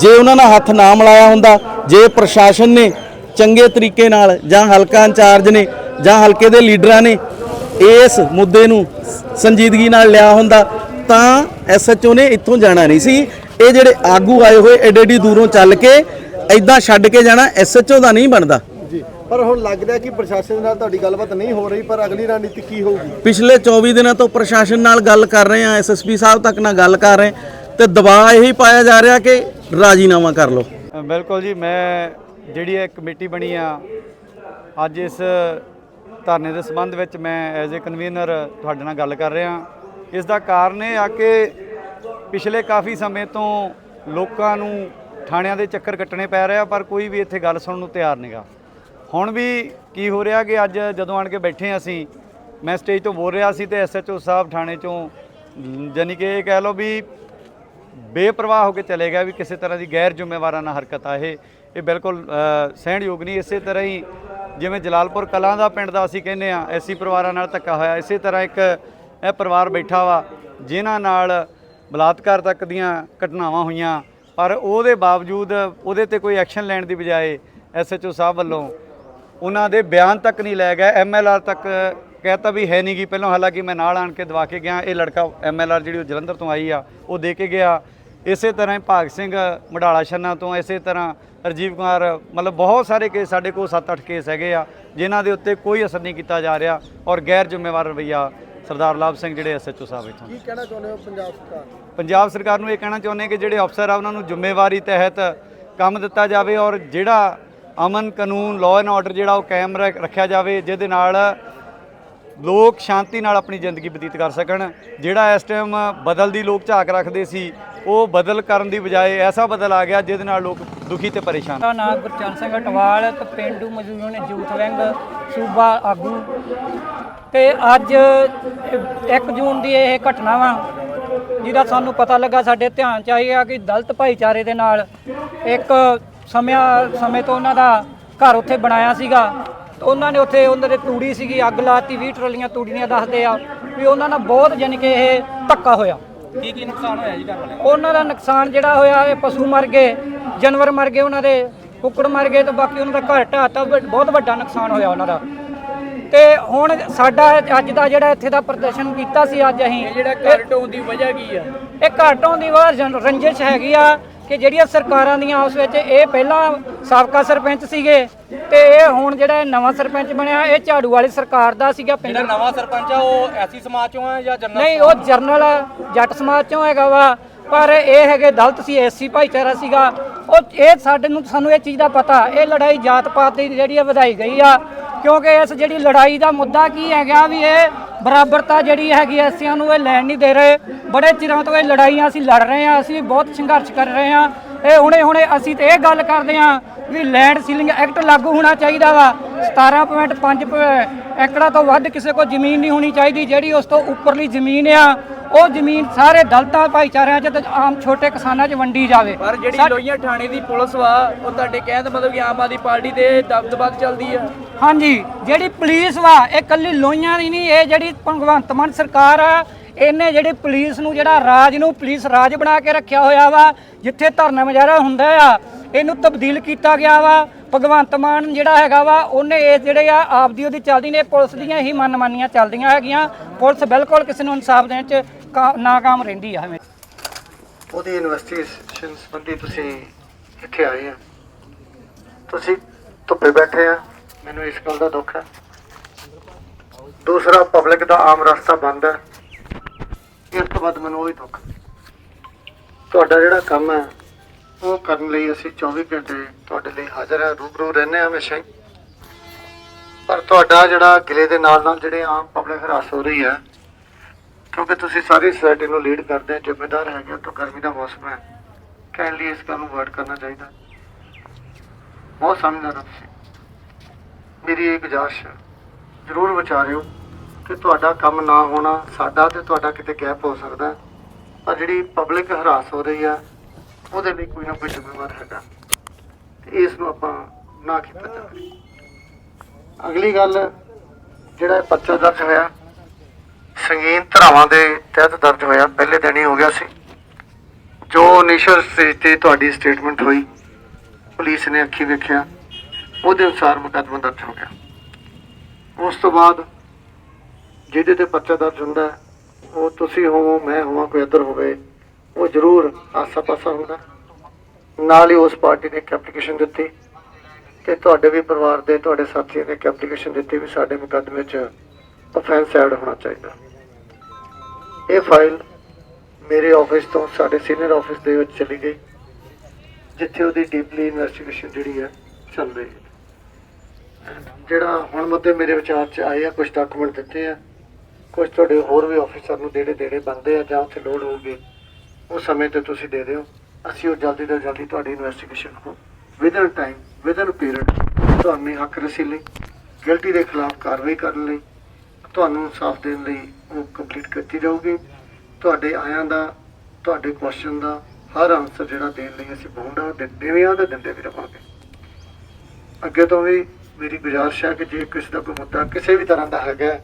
ਜੇ ਉਹਨਾਂ ਨਾਲ ਹੱਥ ਨਾ ਮਿਲਾਇਆ ਹੁੰਦਾ ਜੇ ਪ੍ਰਸ਼ਾਸਨ ਨੇ ਚੰਗੇ ਤਰੀਕੇ ਨਾਲ ਜਾਂ ਹਲਕਾ ਇੰਚਾਰਜ ਨੇ ਜਾਂ ਹਲਕੇ ਦੇ ਲੀਡਰਾਂ ਨੇ ਇਸ ਮੁੱਦੇ ਨੂੰ ਸੰਜੀਦਗੀ ਨਾਲ ਲਿਆ ਹੁੰਦਾ ਤਾਂ ਐਸਐਚਓ ਨੇ ਇੱਥੋਂ ਜਾਣਾ ਨਹੀਂ ਸੀ। ਇਹ ਜਿਹੜੇ ਆਗੂ ਆਏ ਹੋਏ ਐਡੇ ਐਡੀ ਦੂਰੋਂ ਚੱਲ ਕੇ ਐਦਾਂ ਛੱਡ ਕੇ ਜਾਣਾ ਐਸਐਚਓ ਦਾ ਨਹੀਂ ਬਣਦਾ। ਜੀ ਪਰ ਹੁਣ ਲੱਗ ਰਿਹਾ ਕਿ ਪ੍ਰਸ਼ਾਸਨ ਨਾਲ ਤੁਹਾਡੀ ਗੱਲਬਾਤ ਨਹੀਂ ਹੋ ਰਹੀ ਪਰ ਅਗਲੀ ਰਣਨੀਤੀ ਕੀ ਹੋਊਗੀ? ਪਿਛਲੇ 24 ਦਿਨਾਂ ਤੋਂ ਪ੍ਰਸ਼ਾਸਨ ਨਾਲ ਗੱਲ ਕਰ ਰਹੇ ਆ ਐਸਐਸਪੀ ਸਾਹਿਬ ਤੱਕ ਨਾਲ ਗੱਲ ਕਰ ਰਹੇ ਤੇ ਦਬਾਅ ਇਹੀ ਪਾਇਆ ਜਾ ਰਿਹਾ ਕਿ ਰਾਜੀਨਾਮਾ ਕਰ ਲਓ। ਬਿਲਕੁਲ ਜੀ ਮੈਂ ਜਿਹੜੀ ਇਹ ਕਮੇਟੀ ਬਣੀ ਆ ਅੱਜ ਇਸ ਧਰਨੇ ਦੇ ਸੰਬੰਧ ਵਿੱਚ ਮੈਂ ਐਜ਼ ਅ ਕਨਵੀਨਰ ਤੁਹਾਡੇ ਨਾਲ ਗੱਲ ਕਰ ਰਿਹਾ। ਇਸ ਦਾ ਕਾਰਨ ਇਹ ਆ ਕਿ ਪਿਛਲੇ ਕਾਫੀ ਸਮੇਂ ਤੋਂ ਲੋਕਾਂ ਨੂੰ ਥਾਣਿਆਂ ਦੇ ਚੱਕਰ ਕੱਟਣੇ ਪੈ ਰਿਹਾ ਪਰ ਕੋਈ ਵੀ ਇੱਥੇ ਗੱਲ ਸੁਣਨ ਨੂੰ ਤਿਆਰ ਨਹੀਂਗਾ ਹੁਣ ਵੀ ਕੀ ਹੋ ਰਿਹਾ ਕਿ ਅੱਜ ਜਦੋਂ ਆਣ ਕੇ ਬੈਠੇ ਹਾਂ ਅਸੀਂ, ਮੈਂ ਸਟੇਜ ਤੋਂ ਬੋਲ ਰਿਹਾ ਸੀ ਤੇ ਐਸਐਚਓ ਸਾਹਿਬ ਥਾਣੇ ਚੋਂ ਜਾਨੀ ਕਿ ਇਹ ਕਹਿ ਲਓ ਵੀ ਬੇਪਰਵਾਹ ਹੋ ਕੇ ਚਲੇ ਗਿਆ ਵੀ ਕਿਸੇ ਤਰ੍ਹਾਂ ਦੀ ਗੈਰ ਜ਼ਿੰਮੇਵਾਰਾਨਾ ਹਰਕਤ ਆ ਇਹ। ਇਹ ਬਿਲਕੁਲ ਸਹਿਣਯੋਗ ਨਹੀਂ, ਇਸੇ ਤਰ੍ਹਾਂ ਹੀ ਜਿਵੇਂ ਜਲਾਲਪੁਰ ਕਲਾਂ ਦਾ ਪਿੰਡ ਦਾ ਅਸੀਂ ਕਹਿੰਦੇ ਆ ਐਸੀ ਪਰਿਵਾਰਾਂ ਨਾਲ ਧੱਕਾ ਹੋਇਆ। ਇਸੇ ਤਰ੍ਹਾਂ ਇੱਕ ਇਹ ਪਰਿਵਾਰ ਬੈਠਾ ਵਾ, ਜਿਨ੍ਹਾਂ ਨਾਲ ਬਲਾਤਕਾਰ ਤੱਕ ਦੀਆਂ ਘਟਨਾਵਾਂ ਹੋਈਆਂ, ਪਰ ਉਹਦੇ ਬਾਵਜੂਦ ਉਹਦੇ ਤੇ ਕੋਈ ਐਕਸ਼ਨ ਲੈਣ ਦੀ ਬਜਾਏ ਐਸਐਚਓ ਸਾਹਿਬ ਵੱਲੋਂ ਉਹਨਾਂ ਦੇ ਬਿਆਨ ਤੱਕ ਨਹੀਂ ਲੈ ਗਏ ਐਮਐਲਆਰ ਤੱਕ ਕਹਿਤਾ ਵੀ ਹੈ ਨਹੀਂ ਗੀ ਪਹਿਲਾਂ ਹਾਲਾਂਕਿ ਮੈਂ ਨਾਲ ਆਣ ਕੇ ਦਵਾ ਕੇ ਗਿਆ, ਇਹ ਲੜਕਾ ਐਮਐਲਆਰ ਜਿਹੜੀ ਉਹ ਜਲੰਧਰ ਤੋਂ ਆਈ ਆ, ਉਹ ਦੇ ਕੇ ਗਿਆ। ਇਸੇ ਤਰ੍ਹਾਂ ਭਾਗ ਸਿੰਘ ਮਡਾਲਾ ਛੰਨਾ ਤੋਂ, ਇਸੇ ਤਰ੍ਹਾਂ ਰਜੀਵ ਕੁਮਾਰ ਮਤਲਬ ਬਹੁਤ ਸਾਰੇ ਕੇਸ ਸਾਡੇ ਕੋਲ 7-8 ਕੇਸ ਹੈਗੇ ਆ ਜਿਨ੍ਹਾਂ ਦੇ ਉੱਤੇ ਕੋਈ ਅਸਰ ਨਹੀਂ ਕੀਤਾ ਜਾ ਰਿਹਾ ਔਰ ਗੈਰ ਜ਼ਿੰਮੇਵਾਰ ਰਵਈਆ ਸਰਦਾਰ ਲਾਭ ਸਿੰਘ ਜਿਹੜੇ ਐਸਐਚਓ ਸਾਹਿਬ ਇੱਥੋਂ। ਕੀ ਕਹਿਣਾ ਚਾਹੁੰਦੇ ਹੋ ਪੰਜਾਬ ਸਰਕਾਰ? ਪੰਜਾਬ ਸਰਕਾਰ ਨੂੰ ਇਹ ਕਹਿਣਾ ਚਾਹੁੰਦੇ ਕਿ ਜਿਹੜੇ ਅਫਸਰ ਆ ਉਹਨਾਂ ਨੂੰ ਜ਼ਿੰਮੇਵਾਰੀ ਤਹਿਤ ਕੰਮ ਦਿੱਤਾ ਜਾਵੇ ਔਰ ਜਿਹੜਾ ਅਮਨ ਕਾਨੂੰਨ ਲਾਅ ਐਂਡ ਆਰਡਰ ਜਿਹੜਾ ਉਹ ਕਾਇਮ ਰੱਖ- ਰੱਖਿਆ ਜਾਵੇ ਜਿਹਦੇ ਨਾਲ ਲੋਕ ਸ਼ਾਂਤੀ ਨਾਲ ਆਪਣੀ ਜ਼ਿੰਦਗੀ ਬਤੀਤ ਕਰ ਸਕਣ ਜਿਹੜਾ ਇਸ ਟਾਈਮ ਬਦਲ ਦੀ ਲੋਕ ਝਾਕ ਰੱਖਦੇ ਸੀ ਉਹ ਬਦਲ ਕਰਨ ਦੀ ਬਜਾਏ ਐਸਾ ਬਦਲ ਆ ਗਿਆ ਜਿਹਦੇ ਨਾਲ ਲੋਕ ਦੁਖੀ ਤੇ ਪਰੇਸ਼ਾਨ। ਮੇਰਾ ਨਾਮ ਗੁਰਚਰਨ ਸਿੰਘ ਅਟਵਾਲ ਤੇ ਪਿੰਡੂ ਮਜ਼ਦੂਰਾਂ ਨੇ ਯੂਥ ਵਿੰਗ ਸੂਬਾ ਆਗੂ। ਤੇ ਅੱਜ 1 ਜੂਨ ਦੀ ਇਹ ਘਟਨਾ ਵਾ, ਜਿਹਦਾ ਸਾਨੂੰ ਪਤਾ ਲੱਗਾ, ਸਾਡੇ ਧਿਆਨ ਚ ਆਈ ਕਿ ਦਲਤ ਭਾਈਚਾਰੇ ਦੇ ਨਾਲ ਇੱਕ ਸਮਿਆਂ, ਸਮੇਂ ਤੋਂ ਉਹਨਾਂ ਦਾ ਘਰ ਉੱਥੇ ਬਣਾਇਆ ਸੀਗਾ। ਤੇ ਉਹਨਾਂ ਨੇ ਉੱਥੇ ਉਹਨਾਂ ਦੇ ਤੂੜੀ ਸੀਗੀ, ਅੱਗ ਲਾਤੀ 20 ਟਰਾਲੀਆਂ ਤੂੜੀਆਂ ਦੱਸਦੇ ਆ ਵੀ ਉਹਨਾਂ ਨਾਲ ਬਹੁਤ ਜਾਣੀ ਕਿ ਇਹ ਧੱਕਾ ਹੋਇਆ। ਕੀ ਕੀ ਨੁਕਸਾਨ ਹੋਇਆ ਜੀ ਘਰ ਵਾਲੇ ਉਹਨਾਂ ਦਾ ਨੁਕਸਾਨ ਜਿਹੜਾ ਹੋਇਆ ਇਹ ਪਸ਼ੂ ਮਰ ਗਏ ਜਾਨਵਰ ਮਰ ਗਏ ਉਹਨਾਂ ਦੇ ਕੁੱਕੜ ਮਰ ਗਏ ਤੇ ਬਾਕੀ ਉਹਨਾਂ ਦਾ ਘਰ ਢਾਤਾ ਬਹੁਤ ਵੱਡਾ ਨੁਕਸਾਨ ਹੋਇਆ ਉਹਨਾਂ ਦਾ। ਤੇ ਹੁਣ ਸਾਡਾ ਅੱਜ ਦਾ ਜਿਹੜਾ ਇੱਥੇ ਦਾ ਪ੍ਰਦਰਸ਼ਨ ਕੀਤਾ ਸੀ ਅੱਜ ਅਸੀਂ ਇਹ ਜਿਹੜਾ ਘਰ ਦੀ ਵਜ੍ਹਾ ਕੀ ਆ? ਇਹ ਘਾਟੋਂ ਦੀ ਵਾਰ ਰੰਜਿਸ਼ ਹੈਗੀ ਆ ਕਿ ਜਿਹੜੀਆਂ ਸਰਕਾਰਾਂ ਦੀਆਂ ਉਸ ਵਿੱਚ ਇਹ ਪਹਿਲਾਂ ਸਾਬਕਾ ਸਰਪੰਚ ਸੀਗੇ ਤੇ ਇਹ ਹੁਣ ਜਿਹੜਾ ਨਵਾਂ ਸਰਪੰਚ ਬਣਿਆ ਇਹ ਝਾੜੂ ਵਾਲੀ ਸਰਕਾਰ ਦਾ ਸੀਗਾ ਪਿੰਡ। ਜਿਹੜਾ ਨਵਾਂ ਸਰਪੰਚ ਆ ਉਹ ਐਸੀ ਸਮਾਜ ਚੋਂ ਆ ਜਾਂ ਜਨਰਲ ਨਹੀਂ ਉਹ ਜਰਨਲ ਜੱਟ ਸਮਾਜ ਚੋਂ ਹੈਗਾ ਵਾ ਪਰ ਇਹ ਹੈਗੇ ਦਲਤ ਸੀ ਐਸੀ ਭਾਈਚਾਰਾ ਸੀਗਾ। ਉਹ ਇਹ ਸਾਡੇ ਨੂੰ ਸਾਨੂੰ ਇਹ ਚੀਜ਼ ਦਾ ਪਤਾ ਇਹ ਲੜਾਈ ਜਾਤ ਪਾਤ ਦੀ ਜਿਹੜੀ ਆ ਵਧਾਈ ਗਈ ਆ। ਕਿਉਂਕਿ ਇਸ ਜਿਹੜੀ ਲੜਾਈ ਦਾ ਮੁੱਦਾ ਕੀ ਹੈਗਾ ਵੀ ਇਹ ਬਰਾਬਰਤਾ ਜਿਹੜੀ ਹੈਗੀ ਐਸੀਆਂ ਨੂੰ ਇਹ ਲੈਣ ਨਹੀਂ ਦੇ ਰਹੇ। ਬੜੇ ਚਿਰਾਂ ਤੋਂ ਇਹ ਲੜਾਈਆਂ ਅਸੀਂ ਲੜ ਰਹੇ ਹਾਂ, ਅਸੀਂ ਬਹੁਤ ਸੰਘਰਸ਼ ਕਰ ਰਹੇ ਹਾਂ। ਇਹ ਹੁਣੇ ਹੁਣੇ ਅਸੀਂ ਤੇ ਇਹ ਗੱਲ ਕਰਦੇ ਹਾਂ ਵੀ ਲੈਂਡ ਸੀਲਿੰਗ ਐਕਟ ਲਾਗੂ ਹੋਣਾ ਚਾਹੀਦਾ ਵਾ। 17.5 ਏਕੜਾ ਤੋਂ ਵੱਧ ਕਿਸੇ ਕੋਲ ਜ਼ਮੀਨ ਨਹੀਂ ਹੋਣੀ ਚਾਹੀਦੀ, ਜਿਹੜੀ ਉਸ ਤੋਂ ਉੱਪਰਲੀ ਜ਼ਮੀਨ ਆ। ਉਹ ਜ਼ਮੀਨ ਸਾਰੇ ਦਲਤਾਂ ਭਾਈਚਾਰਿਆਂ 'ਚ ਤੇ ਆਮ ਛੋਟੇ ਕਿਸਾਨਾਂ 'ਚ ਵੰਡੀ ਜਾਵੇ। ਪਰ ਜਿਹੜੀ ਸਾ- ਲੋਹੀਆਂ ਥਾਣੇ ਦੀ ਪੁਲਿਸ ਵਾ ਉਹ ਤੁਹਾਡੇ ਕਹਿਣ ਦਾ ਮਤਲਬ ਕਿ ਆਮ ਆਦਮੀ ਪਾਰਟੀ ਦੇ ਦਬਦਬਾ ਤੇ ਚੱਲਦੀ ਆ। ਹਾਂਜੀ ਜਿਹੜੀ ਪੁਲਿਸ ਵਾ ਇਹ ਕੱਲੀ ਲੋਹੀਆਂ ਦੀ ਨਹੀਂ ਇਹ ਜਿਹੜੀ ਭਗਵੰਤ ਮਾਨ ਸਰਕਾਰ ਆ ਇਹਨੇ ਜਿਹੜੀ ਪੁਲਿਸ ਨੂੰ, ਜਿਹੜਾ ਰਾਜ ਨੂੰ ਪੁਲਿਸ ਰਾਜ ਬਣਾ ਕੇ ਰੱਖਿਆ ਹੋਇਆ ਵਾ, ਜਿੱਥੇ ਧਰਨਾ ਮੁਜ਼ਾਹਰਾ ਹੁੰਦਾ ਆ, ਇਹਨੂੰ ਤਬਦੀਲ ਕੀਤਾ ਗਿਆ ਵਾ। ਭਗਵੰਤ ਮਾਨ ਜਿਹੜਾ ਹੈਗਾ ਵਾ, ਉਹਨੇ ਇਹ ਜਿਹੜੇ ਆ, ਆਪਦੀ ਉਹਦੀ ਚੱਲਦੀ ਨੇ, ਪੁਲਿਸ ਦੀਆਂ ਹੀ ਮਨਮਾਨੀਆਂ ਚੱਲਦੀਆਂ ਹੈਗੀਆਂ। ਪੁਲਿਸ ਬਿਲਕੁਲ ਕਿਸੇ ਨੂੰ ਇਨਸਾਫ ਦੇਣ ਚ ਨਾਕਾਮ ਰਹਿੰਦੀ ਆ ਹਮੇਸ਼ਾ। ਉਹਦੀ ਇਨਵੈਸਟੀਗੇਸ਼ਨ ਸੰਬੰਧੀ ਤੁਸੀਂ ਇੱਥੇ ਆਏ ਆ। ਤੁਸੀਂ ਧੁੱਪੇ ਬੈਠੇ ਆ। ਮੈਨੂੰ ਇਸ ਗੱਲ ਦਾ ਦੁੱਖ ਹੈ। ਦੂਸਰਾ ਪਬਲਿਕ ਦਾ ਆਮ ਰਸਤਾ ਬੰਦ ਹੈ। ਇਸ ਤੋਂ ਬਾਅਦ ਮੈਨੂੰ ਉਹ ਵੀ ਦੁੱਖ। ਤੁਹਾਡਾ ਜਿਹੜਾ ਕੰਮ ਹੈ ਉਹ ਕਰਨ ਲਈ ਅਸੀਂ 24 ਘੰਟੇ ਤੁਹਾਡੇ ਲਈ ਹਾਜ਼ਰ ਹੈ ਰੂਬਰੂ ਰਹਿੰਦੇ ਹਾਂ ਹਮੇਸ਼ਾ ਹੀ। ਪਰ ਤੁਹਾਡਾ ਜਿਹੜਾ ਗਿਲੇ ਦੇ ਨਾਲ ਨਾਲ ਜਿਹੜੇ ਆਮ ਪਬਲਿਕ ਹਰਾਸ ਹੋ ਰਹੀ ਹੈ ਕਿਉਂਕਿ ਤੁਸੀਂ ਸਾਰੀ ਸੋਸਾਇਟੀ ਨੂੰ ਲੀਡ ਕਰਦੇ ਹੋ ਜ਼ਿੰਮੇਦਾਰ ਹੈਗੇ ਹੋ ਤਾਂ ਗਰਮੀ ਦਾ ਮੌਸਮ ਹੈ। ਕਹਿਣ ਲਈ ਇਸ ਗੱਲ ਨੂੰ ਵਰਡ ਕਰਨਾ ਚਾਹੀਦਾ। ਬਹੁਤ ਸਮਝਦਾਰ ਹੋ ਤੁਸੀਂ। ਮੇਰੀ ਇਹ ਗੁਜ਼ਾਰਿਸ਼ ਹੈ ਜ਼ਰੂਰ ਵਿਚਾਰਿਓ। ਕਿ ਤੁਹਾਡਾ ਕੰਮ ਨਾ ਹੋਣਾ, ਸਾਡਾ ਤੇ ਤੁਹਾਡਾ ਕਿਤੇ ਗੈਪ ਹੋ ਸਕਦਾ। ਪਰ ਜਿਹੜੀ ਪਬਲਿਕ ਹਰਾਸ ਹੋ ਰਹੀ ਆ, ਉਹਦੇ ਲਈ ਕੋਈ ਨਾ ਕੋਈ ਜ਼ਿੰਮੇਵਾਰ ਹੈਗਾ। ਤੇ ਇਸ ਨੂੰ ਆਪਾਂ ਨਾ ਕੀਤਾ ਜਾਵੇ। ਅਗਲੀ ਗੱਲ, ਜਿਹੜਾ ਇਹ ਪਰਚਾ ਦਰਜ ਹੋਇਆ, ਸੰਗੀਨ ਧਰਾਵਾਂ ਦੇ ਤਹਿਤ ਦਰਜ ਹੋਇਆ, ਪਹਿਲੇ ਦਿਨ ਹੀ ਹੋ ਗਿਆ ਸੀ। ਜੋ ਇਨੀਸ਼ੀਅਲ ਸਟੇਜ ਤੇ ਤੁਹਾਡੀ ਸਟੇਟਮੈਂਟ ਹੋਈ, ਪੁਲਿਸ ਨੇ ਅੱਖੀ ਵੇਖਿਆ, ਉਹਦੇ ਅਨੁਸਾਰ ਮੁਕੱਦਮਾ ਦਰਜ ਹੋ ਗਿਆ। ਉਸ ਤੋਂ ਬਾਅਦ ਜਿਹਦੇ ਤੇ ਪਰਚਾ ਦਰਜ ਹੁੰਦਾ, ਉਹ ਤੁਸੀਂ ਹੋਵੋ, ਮੈਂ ਹੋਵਾਂ, ਕੋਈ ਇੱਧਰ ਹੋਵੇ, ਉਹ ਜ਼ਰੂਰ ਆਸਾ ਪਾਸਾ ਹੁੰਦਾ। ਨਾਲ ਹੀ ਉਸ ਪਾਰਟੀ ਨੇ ਇੱਕ ਐਪਲੀਕੇਸ਼ਨ ਦਿੱਤੀ ਤੇ ਤੁਹਾਡੇ ਵੀ ਪਰਿਵਾਰ ਦੇ, ਤੁਹਾਡੇ ਸਾਥੀਆਂ ਨੇ ਇੱਕ ਐਪਲੀਕੇਸ਼ਨ ਦਿੱਤੀ ਵੀ ਸਾਡੇ ਮੁਕੱਦਮੇ 'ਚ ਅਫੈਂਸ ਐਡ ਹੋਣਾ ਚਾਹੀਦਾ। ਇਹ ਫਾਈਲ ਮੇਰੇ ਆਫਿਸ ਤੋਂ ਸਾਡੇ ਸੀਨੀਅਰ ਆਫਿਸ ਦੇ ਵਿੱਚ ਚਲੀ ਗਈ, ਜਿੱਥੇ ਉਹਦੀ ਡੀਪਲੀ ਇਨਵੈਸਟੀਗੇਸ਼ਨ ਜਿਹੜੀ ਹੈ ਚੱਲ ਰਹੀ ਹੈ। ਜਿਹੜਾ ਹੁਣ ਮੁੱਦੇ ਮੇਰੇ ਵਿਚਾਰ 'ਚ ਆਏ ਆ ਕੁਝ ਡਾਕੂਮੈਂਟ ਦਿੱਤੇ ਆ ਕੁਝ ਤੁਹਾਡੇ ਹੋਰ ਵੀ ਆਫੀਸਰ ਨੂੰ ਦੇਣੇ ਦੇਣੇ ਬੰਦੇ ਆ ਜਾਂ ਉੱਥੇ ਲੋੜ ਹੋਊਗੀ, ਉਹ ਸਮੇਂ ਤੇ ਤੁਸੀਂ ਦੇ ਦਿਓ। ਅਸੀਂ ਉਹ ਜਲਦੀ ਤੋਂ ਜਲਦੀ ਤੁਹਾਡੀ ਇਨਵੈਸਟੀਗੇਸ਼ਨ ਨੂੰ ਵਿਦਨ ਟਾਈਮ ਵਿਦਨ ਪੀਰੀਅਡ ਤੁਹਾਨੂੰ ਹੱਕ ਰਸੀਦ ਲਈ ਗਿਲਟੀ ਦੇ ਖਿਲਾਫ ਕਾਰਵਾਈ ਕਰਨ ਲਈ, ਤੁਹਾਨੂੰ ਇਨਸਾਫ ਦੇਣ ਲਈ ਉਹ ਕੰਪਲੀਟ ਕੀਤੀ ਜਾਊਗੀ। ਤੁਹਾਡੇ ਆਇਆਂ ਦਾ, ਤੁਹਾਡੇ ਕੁਐਸਚਨ ਦਾ ਹਰ ਆਨਸਰ ਜਿਹੜਾ ਦੇਣ ਲਈ ਅਸੀਂ ਬੌਂਡ ਆ ਦਿੰਦੇ ਵੀ ਆ ਤੇ ਦਿੰਦੇ ਵੀ ਰਵਾਂਗੇ। ਅੱਗੇ ਤੋਂ ਵੀ ਮੇਰੀ ਗੁਜ਼ਾਰਿਸ਼ ਹੈ ਕਿ ਜੇ ਕਿਸੇ ਦਾ ਕੋਈ ਮੁੱਦਾ ਕਿਸੇ ਵੀ ਤਰ੍ਹਾਂ ਦਾ ਹੈਗਾ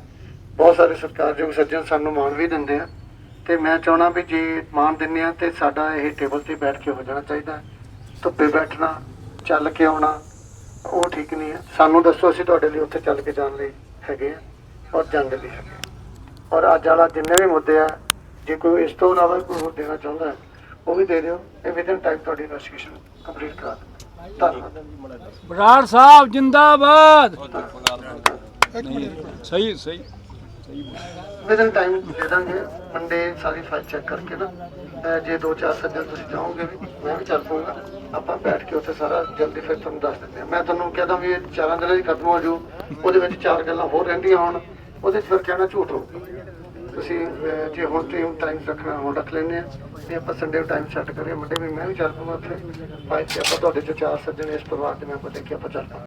ਬਹੁਤ ਸਾਰੇ ਸਰਕਾਰਯੋਗ ਸੱਜਣ ਸਾਨੂੰ ਮਾਣ ਵੀ ਦਿੰਦੇ ਆ। ਤੇ ਮੈਂ ਚਾਹਣਾ ਵੀ ਜੇ ਮਾਣ ਦਿੰਦੇ ਆ ਤੇ ਸਾਡਾ ਇਹ ਟੇਬਲ ਤੇ ਬੈਠ ਕੇ ਹੋ ਜਾਣਾ ਚਾਹੀਦਾ। ਧੁੱਪੇ ਬੈਠਣਾ ਚੱਲ ਕੇ ਆਉਣਾ ਉਹ ਠੀਕ ਨਹੀਂ ਹੈ ਸਾਨੂੰ ਦੱਸੋ ਅਸੀਂ ਤੁਹਾਡੇ ਲਈ ਉੱਥੇ ਚੱਲ ਕੇ ਜਾਣ ਲਈ ਹੈਗੇ ਆ ਔਰ ਜੰਗ ਲਈ ਹੈਗੇ। ਔਰ ਅੱਜ ਵਾਲਾ ਜਿੰਨੇ ਵੀ ਮੁੱਦੇ ਆ ਜੇ ਕੋਈ ਇਸ ਤੋਂ ਇਲਾਵਾ ਕੋਈ ਹੋਰ ਦੇਣਾ ਚਾਹੁੰਦਾ ਹੈ ਉਹ ਵੀ ਦੇ ਦਿਓ। ਇਹ ਵਿਦਨ ਟਾਈਮ ਤੁਹਾਡੀ ਇਨਵੈਸਟੀਗੇਸ਼ਨ ਕੰਪਲੀਟ ਕਰਾ ਦਿਓ। ਧੰਨਵਾਦ। ਬਰਾੜ ਸਾਹਿਬ ਜਿੰਦਾਬਾਦ। ਸਹੀ ਸਹੀ। ਵਿਦਨ ਟਾਈਮ ਦੇ ਦਾਂਗੇ ਮੰਡੇ ਸਾਰੀ ਫਾਈਲ ਚੈੱਕ ਕਰਕੇ ਨਾ। ਜੇ ਦੋ ਚਾਰ ਸੱਜਣ ਤੁਸੀਂ ਚਾਹੋਗੇ ਵੀ, ਮੈਂ ਵੀ ਚੱਲ ਪਊਗਾ। ਆਪਾਂ ਬੈਠ ਕੇ ਉੱਥੇ ਸਾਰਾ ਜਲਦੀ ਫਿਰ ਤੁਹਾਨੂੰ ਦੱਸ ਦਿੰਦੇ ਹਾਂ। ਮੈਂ ਤੁਹਾਨੂੰ ਕਹਿੰਦਾ ਵੀ ਇਹ ਚਾਰਾਂ ਦਿਨਾਂ 'ਚ ਖਤਮ ਹੋ ਜੂ ਉਹਦੇ ਵਿੱਚ ਚਾਰ ਗੱਲਾਂ ਹੋਰ ਰਹਿੰਦੀਆਂ ਹੋਣ। ਉਹਦੇ 'ਚ ਫਿਰ ਕਹਿਣਾ ਝੂਠ ਹੋ ਤੁਸੀਂ ਜੇ ਹੁਣ ਤੇ ਟਾਈਮ ਰੱਖਣਾ, ਹੁਣ ਰੱਖ ਲੈਂਦੇ ਆ ਤੇ ਆਪਾਂ ਸੰਡੇ ਟਾਈਮ ਸੈੱਟ ਕਰੀਏ ਮੰਡੇ ਵੀ ਮੈਂ ਵੀ ਚੱਲ ਪਊਗਾ ਉੱਥੇ। ਫਾਈਲ 'ਚ ਆਪਾਂ ਤੁਹਾਡੇ ਚੋਂ ਚਾਰ ਸੱਜਣ ਇਸ ਪਰਿਵਾਰ ਦੇ ਮੈਂਬਰ ਦੇ ਕੇ ਆਪਾਂ ਚੱਲ ਪਊਂਗੇ